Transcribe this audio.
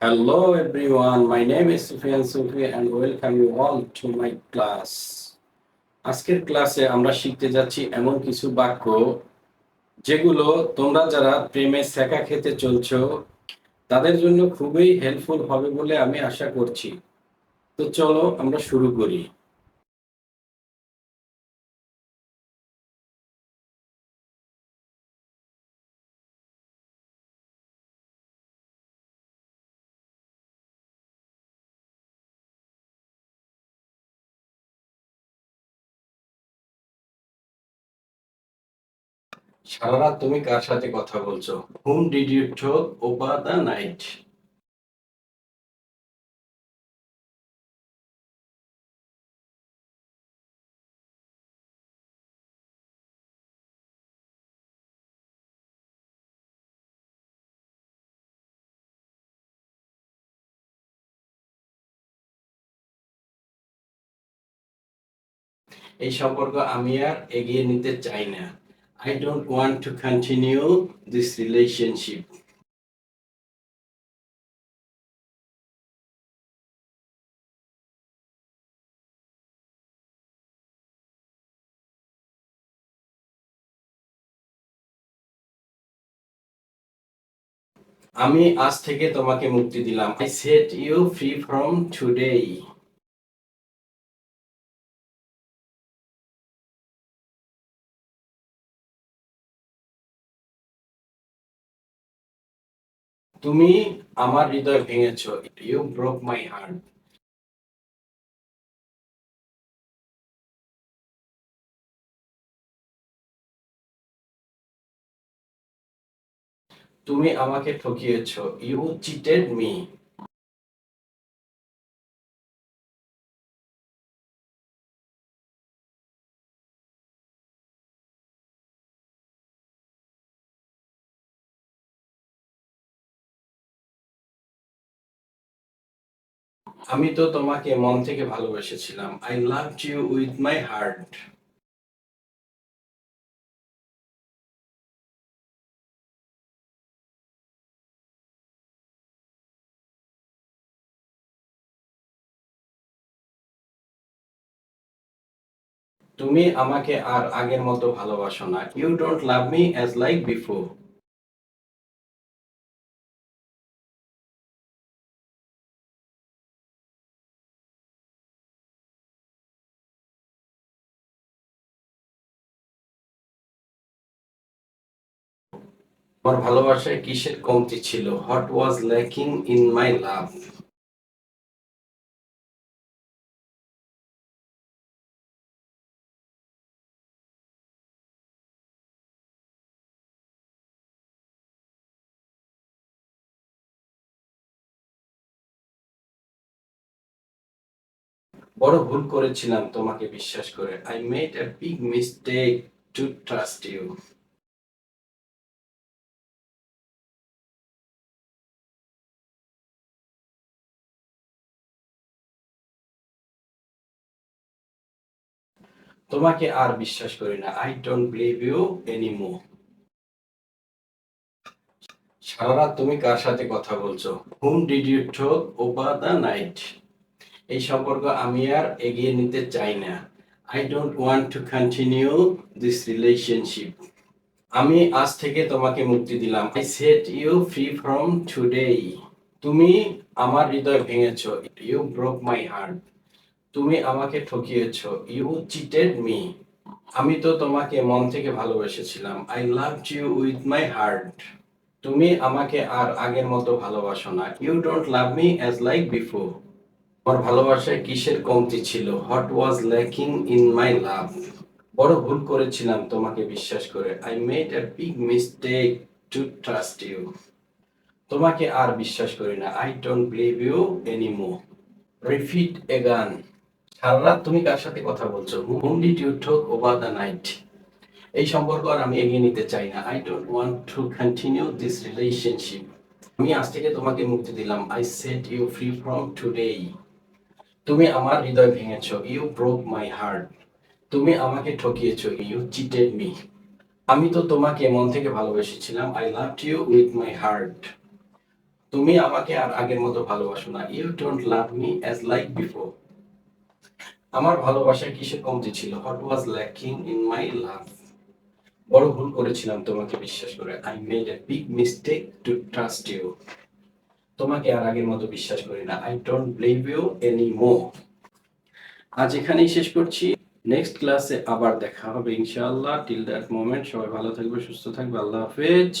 Hello everyone, my name is Sufyan Sufi and welcome you all to my class. আজকের ক্লাসে আমরা শিখতে যাচ্ছি এমন কিছু বাক্য যেগুলো তোমরা যারা প্রেমে সেকা খেতে চলছো তাদের জন্য খুবই হেল্পফুল হবে বলে আমি আশা করছি। তো চলো আমরা শুরু করি। সারা তুমি কার সাথে কথা বলছো? হুম did you talk over the night এই সম্পর্ক আমি আর এগিয়ে নিতে চাই না। I don't want to continue this relationship. আমি আজ থেকে তোমাকে মুক্তি দিলাম I set you free from today তুমি আমার হৃদয় ভেঙেছ ইউ ব্রোক মাই হার্ট তুমি আমাকে ঠকিয়েছ ইউ চিটেড মি আমি তো তোমাকে মন থেকে ভালোবেসেছিলাম। I love you with my heart তুমি আমাকে আর আগের মতো ভালোবাসো না। You don't love me as like before আমার ভালোবাসায় কিসের কমতি ছিল? What was lacking in my love বড় ভুল করেছিলাম, তোমাকে বিশ্বাস করে। I made a big mistake to trust you তোমাকে আর বিশ্বাস করি না। I don't believe you anymore সারা রাত তুমি কার সাথে কথা বলছো? হুম did you talk over the night এই সম্পর্ক আমি আর এগিয়ে নিতে চাই না। I don't want to continue this relationship আমি আজ থেকে তোমাকে মুক্তি দিলাম। I set you free from today তুমি আমার হৃদয় ভেঙেছো। ইউ ব্রোক মাই হার্ট তুমি আমাকে ঠকিয়েছো। ইউ চিটেড মি আমি তো তোমাকে মন থেকে ভালোবেসেছিলাম। I love you with my heart তুমি আমাকে আর আগের মতো ভালোবাসো না। You don't love me as like before আমার ভালোবাসায় কিসের কমতি ছিল? What was lacking in my love বড় ভুল করেছিলাম তোমাকে বিশ্বাস করে। I made a big mistake to trust you তোমাকে আর বিশ্বাস করি না। I don't believe you anymore repeat again সারা রাত তুমি কার সাথে কথা বলছো? হুম did you talk over the night এই সম্পর্ক আর আমি এগিয়ে নিতে চাই না। I don't want to continue this relationship আমি আজ থেকে তোমাকে মুক্তি দিলাম। I set you free from today তুমি আমার হৃদয় ভেঙেছো। ইউ ব্রোক মাই হার্ট তুমি আমাকে ঠকিয়েছ। ইউ চিটেড মি আমি তো তোমাকে মন থেকে ভালোবেসেছিলাম। I love you with my heart তুমি আমাকে আর আগের মতো ভালোবাসো না। You don't love me as like before আমার ভালোবাসা কিসে কমতি ছিল? What was lacking in my love বড় ভুল করেছিলাম, তোমাকে বিশ্বাস করে। I made a big mistake to trust you তোমাকে আর আগের মতো বিশ্বাস করি না। I don't believe you any more আজ এখানেই শেষ করছি। নেক্সট ক্লাসে আবার দেখা হবে, ইনশাআল্লাহ। টিল দ্যাট মোমেন্ট সবাই ভালো থাকবে, সুস্থ থাকবে। আল্লাহ হাফেজ।